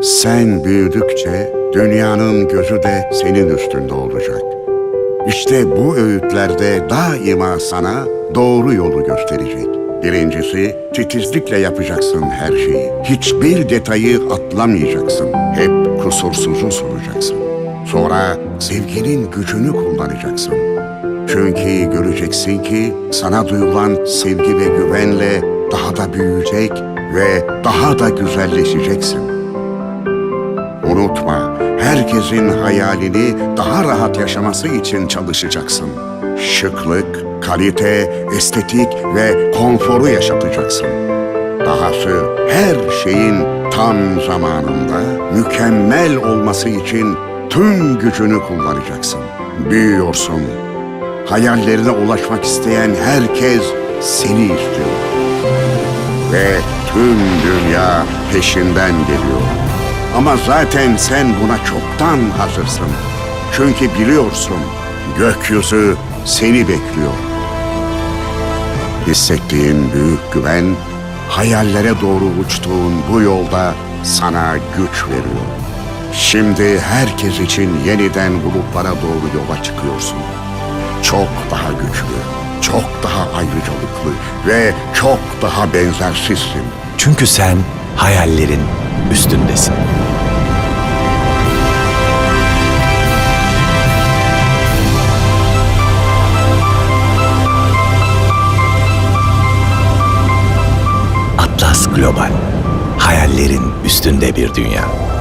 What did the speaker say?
Sen büyüdükçe dünyanın gözü de senin üstünde olacak. İşte bu öğütlerde daima sana doğru yolu gösterecek. Birincisi, titizlikle yapacaksın her şeyi. Hiçbir detayı atlamayacaksın. Hep kusursuzu sunacaksın. Sonra sevginin gücünü kullanacaksın. Çünkü göreceksin ki sana duyulan sevgi ve güvenle daha da büyüyecek ve daha da güzelleşeceksin. Unutma, herkesin hayalini daha rahat yaşaması için çalışacaksın. Şıklık, kalite, estetik ve konforu yaşatacaksın. Dahası her şeyin tam zamanında mükemmel olması için tüm gücünü kullanacaksın. Büyüyorsun. Hayallerine ulaşmak isteyen herkes seni istiyor. Ve tüm dünya peşinden geliyor. Ama zaten sen buna çoktan hazırsın. Çünkü biliyorsun gökyüzü seni bekliyor. Hissettiğin büyük güven, hayallere doğru uçtuğun bu yolda sana güç veriyor. Şimdi herkes için yeniden bulutlara doğru yola çıkıyorsun. Çok daha güçlü, çok daha ayrıcalıklı ve çok daha benzersizsin. Çünkü sen hayallerin üstündesin. Atlas Global. Hayallerin üstünde bir dünya.